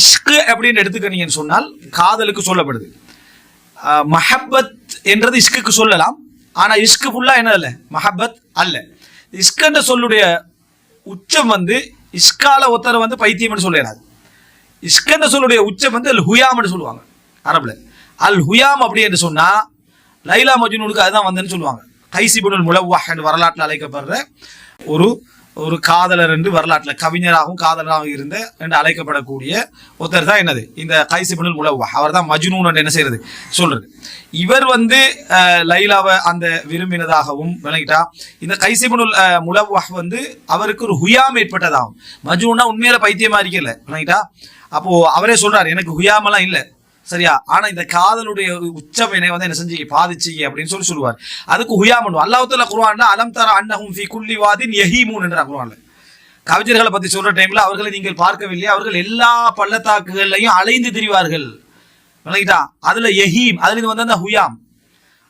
இஷ்கு அப்படின்னு எடுத்துக்கிட்டீங்கன்னு சொன்னால் காதலுக்கு சொல்லப்படுது. மஹப்பத் என்றது இஷ்குக்கு சொல்லலாம். ஆனால் இஷ்கு ஃபுல்லாக என்ன இல்லை மஹப்பத் அல்ல. இஷ்கன்ற சொல்லுடைய உச்சம் வந்து இஷ்கால ஒருத்தரை வந்து பைத்தியம்னு சொல்லிடாது இஷ்கன்ற சொல்லுடைய உச்சம் வந்து அல் ஹுயாம்னு சொல்லுவாங்க. அரபில். அல் ஹுயாம் அப்படி என்று லைலா மஜ்னூனுக்கு அதுதான் வந்ததுன்னு சொல்லுவாங்க. கைசிபுனுல் முலவாஹன் வரலாற்றில் அழைக்கப்படுற ஒரு ஒரு காதலர் என்று வரலாற்றில் கவிஞராகவும் காதலராகவும் இருந்த என்று அழைக்கப்படக்கூடிய ஒருத்தர் தான் என்னது? இந்த கைசிபுனுல் முலவாஹ் அவர் தான் மஜ்னூன் என்று என்ன செய்யறது? சொல்றது. இவர் வந்து லைலாவை அந்த விரும்பினதாகவும் விளங்கிட்டா. இந்த கைசிபுனுல் அஹ், வந்து அவருக்கு ஒரு ஹுயாம் ஏற்பட்டதாகும் மஜ்னூன்னா உண்மையில பைத்தியமா இருக்கல விளங்கிட்டா. அப்போ அவரே சொல்றாரு எனக்கு ஹுயாமெல்லாம் இல்லை. சரியா? ஆனா இந்த காதலுடைய உச்சம் என்னை வந்து என்ன செஞ்சு பாதிச்சு அப்படின்னு சொல்லி சொல்லுவார். அதுக்கு ஹுயா பண்ணுவோம் அல்லாஹத்துல குர்ஆன்ல அலம் தர அன்னஹும் ஃபி குல்லி வாதின் யஹீமூன் என்ற கவிஞர்களை பத்தி சொல்ற டைம்ல அவர்களை நீங்கள் பார்க்கவில்லை. அவர்கள் எல்லா பள்ளத்தாக்குகள்லையும் அலைந்து திரிவார்கள். விளங்கிட்டா? அதுல எஹீம் அதுல இது வந்து அந்த ஹுயாம்.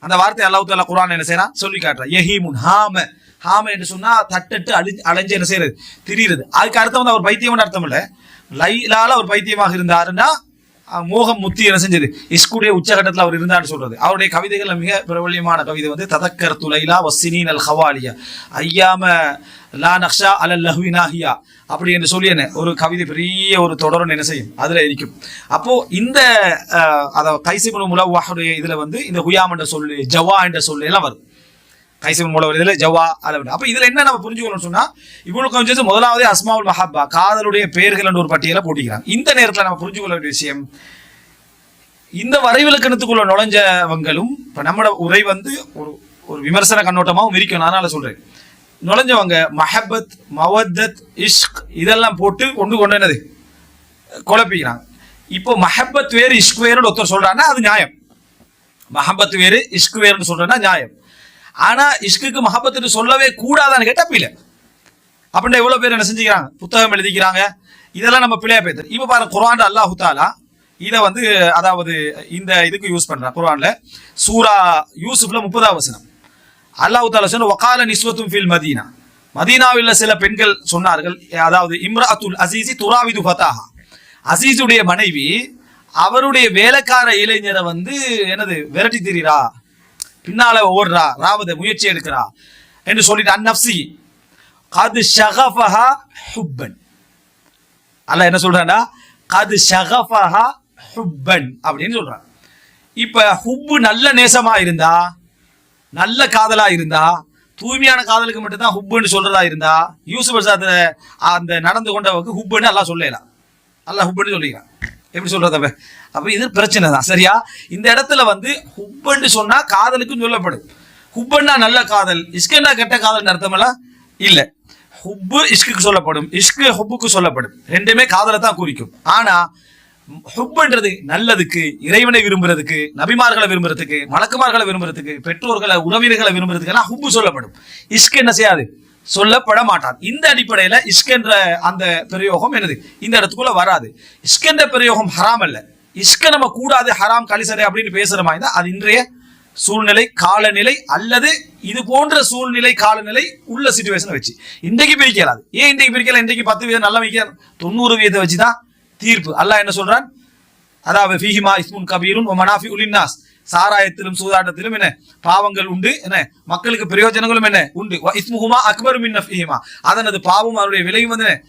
அந்த வார்த்தை அல்லாஹ் தாலா குர்ஆன் என்ன செய்யறான் சொல்லி காட்டுறான். எஹீமுன் ஹாம. ஹாம என்று சொன்னா தட்டட்டு அழி அலைஞ்சு என்ன செய்யறது திரியுது அதுக்கு அர்த்தம் வந்து அவர் பைத்தியம் அர்த்தம் இல்லை. லைலால அவர் பைத்தியமாக இருந்தாருன்னா மோகம் முத்தி என்ன செஞ்சது. இஸ்குடைய உச்சகட்டத்தில் அவர் இருந்தான்னு சொல்றது. அவருடைய கவிதைகள் மிக பிரபல்யமான கவிதை வந்து ததக்கர் துலைலா வசினீன் அல் ஹவாலியா ஐயாம லா நக்ஷா அலல் லஹ்வினாஹியா அப்படி என்று சொல்லி என்ன ஒரு கவிதை பெரிய ஒரு தொடரும் என்ன செய்யும். அதுல இருக்கும். அப்போ இந்த அதாவது கைசிபுன் முலவாஹுடைய இதுல வந்து இந்த ஹுயாம் என்ற சொல்லு ஜவா என்ற சொல்லு எல்லாம் வரும். கைசிபுன் மூலவர் இதில் ஜவா அளவு அப்போ இதில் என்ன நம்ம புரிஞ்சுக்கணும்னு சொன்னால் இவ்வளவு கொஞ்சம் முதலாவது அஸ்மாவுல் மஹாபா காதலுடைய பெயர்கள் என்ற ஒரு பட்டியலை போட்டிக்கிறாங்க இந்த நேரத்தில் நம்ம புரிஞ்சுக்கொள்ள வேண்டிய விஷயம் இந்த வரைவிலக்கணத்துக்குள்ள நுழைஞ்சவங்களும் இப்போ நம்மளோட உரை வந்து ஒரு ஒரு விமர்சன கண்ணோட்டமாகவும் இருக்கணும் அதனால சொல்கிறேன் நுழைஞ்சவங்க மஹப்பத் மவத்தத் இஷ்க் இதெல்லாம் போட்டு கொண்டு கொண்டு என்னது? குழப்பிக்கிறாங்க இப்போ மஹபத் வேறு இஷ்க் வேறுன்னு ஒருத்தர் சொல்கிறான்னா அது நியாயம். மஹபத் வேறு இஷ்க் வேறுன்னு சொல்கிறேன்னா நியாயம். ஆனா இஷ்குக்கு மஹப்பத்துன்னு சொல்லவே கூடாதான்னு கேட்டா பிள்ளை அப்படின்னா எவ்வளவு பேர் என்ன செஞ்சுக்கிறாங்க? புத்தகம் எழுதிக்கிறாங்க. இதெல்லாம் நம்ம பிள்ளையா பேசுறோம் இப்போ பாருங்க குரான் அல்லாஹு தாலா இதை வந்து அதாவது இந்த இதுக்கு யூஸ் பண்றான் குரான்ல சூரா யூசுப்ல முப்பதாம் வசனம். அல்லாஹு தாலா சொன்ன வகால நிஸ்வத்தும் ஃபில் மதீனா. மதீனாவில் சில பெண்கள் சொன்னார்கள் அதாவது இம்ராத்துல் அசீசி துராவிது ஃபதாஹா அசீஸுடைய மனைவி அவருடைய வேலைக்கார இளைஞரை வந்து என்னது விரட்டி திரிறா. பின்னால ஓடுறா ராவத முயற்சி எடுக்கிறா என்று சொல்லிட்டு அந்நப்சி கது ஷகஃபஹா ஹுப்பன். அல்ல என்ன சொல்றான்டா கது ஷகஃபஹா ஹுப்பன் அப்படின்னு சொல்றான். இப்ப ஹுப்பு நல்ல நேசமா இருந்தா நல்ல காதலா இருந்தா தூய்மையான காதலுக்கு மட்டும்தான் ஹுப்புன்னு சொல்றதா இருந்தா யூசுப் பிரசாத் அந்த நடந்து கொண்டவருக்கு ஹுப்புன்னு எல்லாம் சொல்லலாம். நல்லா ஹுப்புன்னு சொல்லிக்கிறான். எப்படி சொல்றது அப்ப இது பிரச்சனை தான் சரியா? இந்த இடத்துல வந்து ஹுப்புன்னு சொன்னா காதலுக்கும் சொல்லப்படும். ஹுப்புன்னா நல்ல காதல். இஸ்கண்டா கெட்ட காதல் அர்த்தமெல்லாம் இல்ல. ஹுப்பு இஷ்குக்கு சொல்லப்படும். இஷ்கு ஹுப்புக்கு சொல்லப்படும். ரெண்டுமே காதலை தான் குறிக்கும். ஆனா ஹுப்புன்றது நல்லதுக்கு இறைவனை விரும்புறதுக்கு நபிமார்களை விரும்புறதுக்கு மலக்குமார்களை விரும்புறதுக்கு பெற்றோர்களை உறவினர்களை விரும்புறதுக்கு எல்லாம் ஹுப்பு சொல்லப்படும். இஷ்கு என்ன செய்யாது? சொல்லப்பட மாட்டான் இந்த அடிப்படையில இஸ்கென்ற அந்த பிரயோகம் என்னது? இந்த இடத்துக்குள்ள வராது. இஸ்கென்ற பிரயோகம் ஹராம் அல்ல. இஷ்க நம்ம கூடாது ஹராம் கலிசரை அப்படின்னு பேசுற மாதிரி தான் அது இன்றைய சூழ்நிலை காலநிலை அல்லது இது போன்ற சூழ்நிலை காலநிலை உள்ள சுச்சுவேஷனை வச்சு. இன்றைக்கு பிரிக்கலாது ஏன் இன்றைக்கு பிரிக்கல? இன்றைக்கு பத்து வீதம் நல்ல வைக்க தொண்ணூறு வீதத்தை வச்சு தான் தீர்ப்பு. அல்லாஹ் என்ன சொல்றான்? அதாவது ஃபீஹிமா இஸ்முன் கபீரும் மனாஃபி உலின்னாஸ் சாராயத்திலும் சூதாட்டத்திலும் என்ன? பாவங்கள் உண்டு என்ன? மக்களுக்கு பிரயோஜனங்களும் என்ன? உண்டு. வ இஸ்முஹுமா அக்பரு மின் அதனது பாவம் அதனுடைய விலையும் வந்து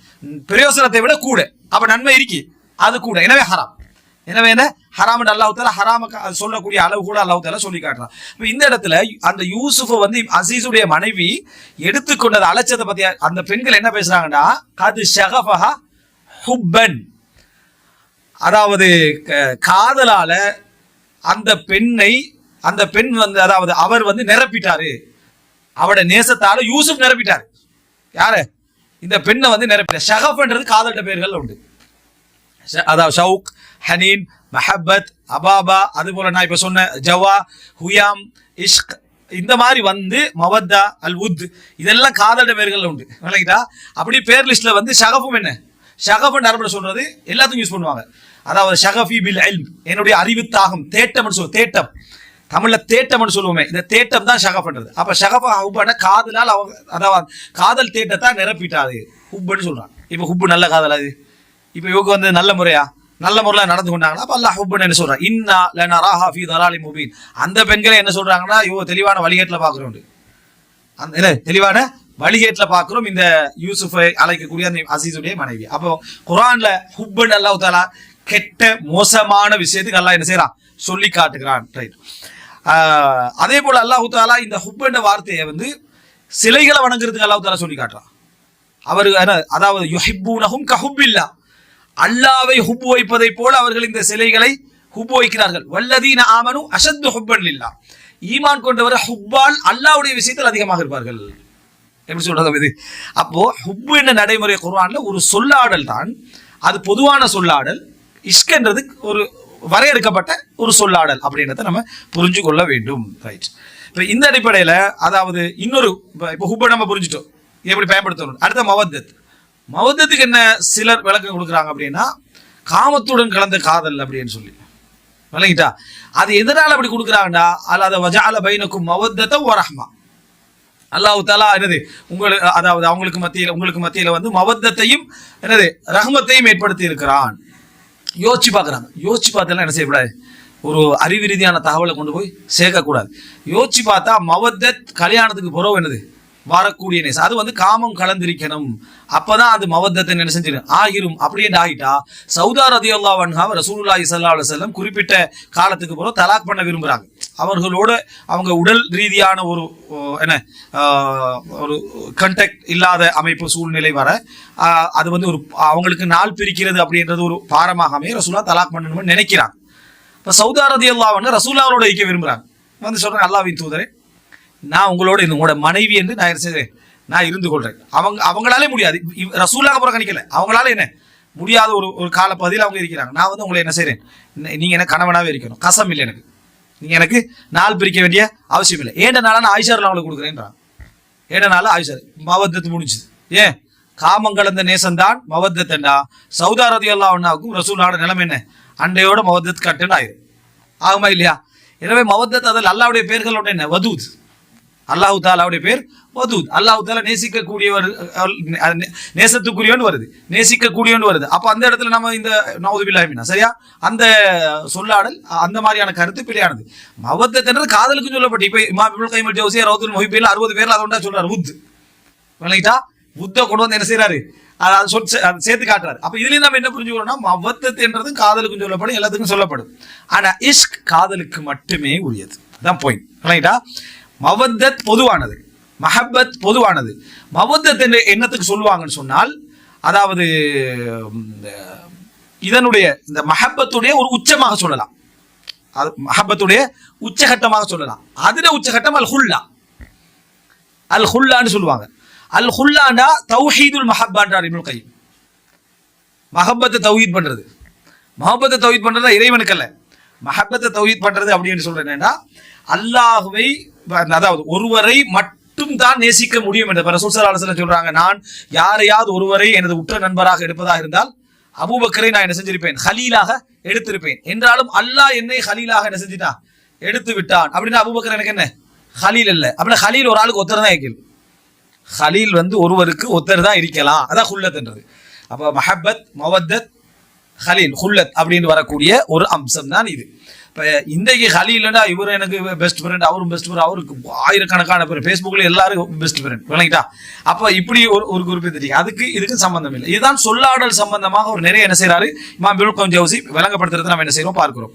பிரயோசனத்தை விட கூட. அப்ப நன்மை இருக்கு. அது கூட. எனவே ஹராம். எனவே என்ன? ஹராம் அல்லாஹ் தாலா ஹராம க- சொல்லக்கூடிய அளவு கூட அல்லாஹ் சொல்லி காட்டுறான். இப்ப இந்த இடத்துல அந்த யூசுஃபை வந்து அசீஸுடைய மனைவி எடுத்துக்கொண்டது அழைச்சதை பத்தி அந்த பெண்கள் என்ன பேசுறாங்கன்னா அது ஷகபஹா ஹுப்பன். அதாவது க- காதலால அந்த பெண்ணை அந்த பெண் வந்து அதாவது அவர் வந்து நிரப்பிட்டாரு. அவட நேசத்தால யூசுப் நிரப்பிட்டார். யாரு? இந்த பெண்ணை வந்து நிரப்பிட்டார். ஷகஃப்ன்றது காதல்ட பெயர்கள் உண்டு. ஷ- அதாவது ஷவுக் ஹனீன் மஹபத் அபாபா அது போல நான் இப்ப சொன்ன ஜவா ஹுயாம் இஷ்க் இந்த மாதிரி வந்து மவத்தா அல் உத் இதெல்லாம் காதல்ட பேர்கள் உண்டு. விளங்கிட்டா? அப்படி பேர் லிஸ்ட்ல வந்து ஷகஃபும் என்ன? ஷகஃப் அரபுல சொல்றது? எல்லாத்துக்கும் யூஸ் பண்ணுவாங்க. அதாவது ஷகஃபி பில் இல்ம் என்னுடைய அறிவு தாகம் தேட்டம்னு சொல்லுவோம் தேட்டம். தமிழில் தேட்டம்னு சொல்லுவோமே இந்த தேட்டம் தான் ஷகஃப்ன்றது. அப்போ ஷகஃபா ஹுப்பான காதலால் அவங்க அதாவது காதல் தேட்டத்தை நிரப்பிட்டாது ஹுப்புன்னு சொல்கிறான் இப்போ ஹுப்பு நல்ல காதல் அது இப்போ இவங்க வந்து நல்ல முறையா? நல்ல முறையில் நடந்து கொண்டாங்கன்னா அப்போ அல்லாஹ் ஹுப்புன்னு என்ன சொல்கிறான் இன்னா லனராஹா ஃபி தலாலி முபீன். அந்த பெண்களை என்ன சொல்கிறாங்கன்னா இவங்க தெளிவான வழிகேட்டில் பார்க்குறோம் அந்த இல்லை தெளிவான வழிகேட்டில் பார்க்குறோம். இந்த யூசுஃபை அழைக்கக்கூடிய அந்த அசீஸுடைய மனைவி. அப்போ குரான்ல ஹுப்புன்னு அல்லாஹ் தாலா கெட்ட மோசமான விஷயத்துக்கு அல்லாஹ் என்ன செய்யறான் சொல்லி காட்டுகிறான். ரைட் அதே போல அல்லாஹு தாலா இந்த ஹுப்பன்ற வார்த்தையை வந்து சிலைகளை வணங்குறதுக்கு அல்லாஹு தாலா சொல்லி காட்டுறான். அவர் அதாவது யுஹிப்பூனகும் கஹுப்பில்லா. அல்லாவை ஹுப்பு வைப்பதை போல அவர்கள் இந்த சிலைகளை ஹுப்பு வைக்கிறார்கள். வல்லதீன ஆமனு அசந்து ஹுப்பன் இல்லா ஈமான் கொண்டவர் ஹுப்பால் அல்லாவுடைய விஷயத்தில் அதிகமாக இருப்பார்கள். எப்படி சொல்றது இது? அப்போ ஹுப்பு என்ற நடைமுறை குர்ஆன்ல ஒரு சொல்லாடல் தான். அது பொதுவான சொல்லாடல். இஷ்கன்றது ஒரு வரையறுக்கப்பட்ட ஒரு சொல்லாடல் அப்படின்றத நம்ம புரிஞ்சு கொள்ள வேண்டும். ரைட் இப்போ இந்த அடிப்படையில் அதாவது இன்னொரு இப்போ இப்போ ஹுப்பை நம்ம புரிஞ்சுட்டோம். எப்படி பயன்படுத்தணும்? அடுத்த மவத்தத். மவத்தத்துக்கு என்ன சிலர் விளக்கம் கொடுக்குறாங்க அப்படின்னா காமத்துடன் கலந்த காதல் அப்படின்னு சொல்லி. விளங்கிட்டா? அது எதனால் அப்படி கொடுக்குறாங்கடா அல்லாத வஜால பைனக்கும் மவத்தத்தை ஓரஹமா அல்லாஹ் தாலா என்னது? உங்களுக்கு அதாவது அவங்களுக்கு மத்தியில் உங்களுக்கு மத்தியில் வந்து மவத்தத்தையும் என்னது ரஹ்மத்தையும் ஏற்படுத்தி இருக்கிறான். யோசிச்சு பார்க்குறாங்க. யோசிச்சு பார்த்தெல்லாம் என்ன செய்யக்கூடாது? ஒரு அறிவு ரீதியான தகவலை கொண்டு போய் சேர்க்கக்கூடாது. யோசிச்சு பார்த்தா மவத்தத் கல்யாணத்துக்கு பிறகு என்னது? வரக்கூடிய நேசம். அது வந்து காமம் கலந்திருக்கணும். அப்பதான் அது மவத்தத்தை என்ன செஞ்சிடும் ஆகிரும். அப்படியே ஆகிட்டா சவுதா ரதி அல்லா வன்ஹா ரசூலுல்லாஹி இசல்லா அலைஹி குறிப்பிட்ட காலத்துக்கு பிறகு தலாக் பண்ண விரும்புகிறாங்க அவர்களோட அவங்க உடல் ரீதியான ஒரு என்ன ஒரு கண்டக்ட் இல்லாத அமைப்பு சூழ்நிலை வர அது வந்து ஒரு அவங்களுக்கு நாள் பிரிக்கிறது அப்படின்றது ஒரு பாரமாகவே ரசூலா தலாக் பண்ணணும்னு நினைக்கிறாங்க. இப்போ சவுதா ரதி அல்லா ரசூல்லாவோட இயக்க இருக்க வந்து சொல்கிறேன் அல்லாவின் தூதரே நான் உங்களோட இந்த உங்களோட மனைவி என்று நான் செய்கிறேன் நான் இருந்து கொள்றேன். அவங்க அவங்களாலே முடியாது. ரசூலாக புறக்கணிக்கல அவங்களால என்ன? முடியாத ஒரு ஒரு கால பதில் அவங்க இருக்கிறாங்க. நான் வந்து உங்களை என்ன செய்கிறேன் நீங்கள் என்ன கணவனாகவே இருக்கணும். கசம் இல்லை எனக்கு. நீங்கள் எனக்கு நாள் பிரிக்க வேண்டிய அவசியம் இல்லை. ஏண்ட நாளாக நான் ஆயிஷாரில் அவங்களுக்கு கொடுக்குறேன்றான். ஏண்ட நாள் ஆயிஷார் மவத்தத்து முடிஞ்சுது. ஏன்? காமம் கலந்த நேசம்தான் மவத்தத்தண்டா. சவுதா ரதி அல்லா ஒன்னாவுக்கும் ரசூலோட நிலைமை என்ன? அண்டையோட மவத்தத் கட்டுன்னு ஆயிரும். ஆகுமா இல்லையா? எனவே மவத்தத் அதில் அல்லாவுடைய பேர்களோட என்ன? வதூத். அல்லாஹு தாலாவுடைய பேர் வதூத். அல்லாஹு தாலா நேசிக்கக்கூடியவர் நேசத்துக்குரியவன் வருது. நேசிக்கக்கூடியவன் வருது. அப்போ அந்த இடத்துல நம்ம இந்த நவதுபில்லாமினா சரியா? அந்த சொல்லாடல் அந்த மாதிரியான கருத்து பிள்ளையானது மவத்தன்றது காதலுக்கு சொல்லப்பட்டு இப்போ இமா பிபுல் கைமல் ஜோசியா ரவுதுல் மொஹிபில் அறுபது பேர் அதை ஒன்றா சொல்றாரு உத். விளங்கிட்டா புத்த கொண்டு வந்து என்ன செய்யறாரு அதை சொல் சேர்த்து காட்டுறாரு. அப்ப இதுலயும் நம்ம என்ன புரிஞ்சுக்கிறோம்னா மவத்தத்துன்றது காதலுக்கும் சொல்லப்படும் எல்லாத்துக்கும் சொல்லப்படும். ஆனா இஷ்க் காதலுக்கு மட்டுமே உரியது. அதான் பாயிண்ட் விளங்கிட்டா மவத்தத் பொதுவானது. மஹப்பத் பொதுவானது. மவத்தத் என்று என்னத்துக்கு சொல்லுவாங்கன்னு சொன்னால் அதாவது இதனுடைய இந்த மஹப்பத்துடைய ஒரு உச்சமாக சொல்லலாம். அது மஹப்பத்துடைய உச்சகட்டமாக சொல்லலாம். அதில் உச்சகட்டம் அல் ஹுல்லா அல் ஹுல்லான்னு சொல்லுவாங்க. அல் ஹுல்லாண்டா தௌஹீதுல் மஹப்பான்றார் இப்னுல் கையும். மஹப்பத்தை தௌஹீத் பண்ணுறது மஹப்பத்தை தௌஹீத் பண்ணுறது இறைவனுக்கு அல்ல. மஹப்பத்தை தௌஹீத் பண்ணுறது அப்படின்னு சொல்கிறேன் என்னன்னா அல்லாஹுவை அதாவது ஒருவரை மட்டும் தான் நேசிக்க முடியும் என்று ரசூல் ஸல்லல்லாஹு சொல்றாங்க. நான் யாரையாவது ஒருவரை எனது உற்ற நண்பராக எடுப்பதாக இருந்தால் அபூபக்கரை நான் என்ன செஞ்சிருப்பேன்? ஹலீலாக எடுத்திருப்பேன். என்றாலும் அல்லாஹ் என்னை ஹலீலாக என்ன செஞ்சிட்டான் எடுத்து விட்டான். அப்படின்னா அபூபக்கர் எனக்கு என்ன? ஹலீல் இல்லை. அப்படின்னா ஹலீல் ஒரு ஆளுக்கு ஒத்தர் தான் இருக்கணும் ஹலீல் வந்து ஒருவருக்கு ஒத்தர் தான் இருக்கலாம். அதான் ஹுல்லத்ன்றது அப்போ மஹபத் மவத்தத் ஹலீல் ஹுல்லத் அப்படின்னு வரக்கூடிய ஒரு அம்சம் தான் இது. இப்போ இன்றைக்கு ஹலீல்னா இவர் எனக்கு பெஸ்ட் ஃப்ரெண்ட் அவரும் பெஸ்ட் ஃப்ரெண்ட் அவருக்கு ஆயிரக்கணக்கான பேர். ஃபேஸ்புக்கில் எல்லாரும் பெஸ்ட் ஃப்ரெண்ட் விளங்கிட்டா? அப்போ இப்படி ஒரு ஒரு குறிப்பு தெரியும் அதுக்கு இதுக்கு சம்பந்தம் இல்லை. இதுதான் சொல்லாடல் சம்பந்தமாக ஒரு நிறைய என்ன செய்கிறாரு இமாம் பில்கம் ஜவுசி விளங்கப்படுத்துறது நம்ம என்ன செய்கிறோம் பார்க்கிறோம்.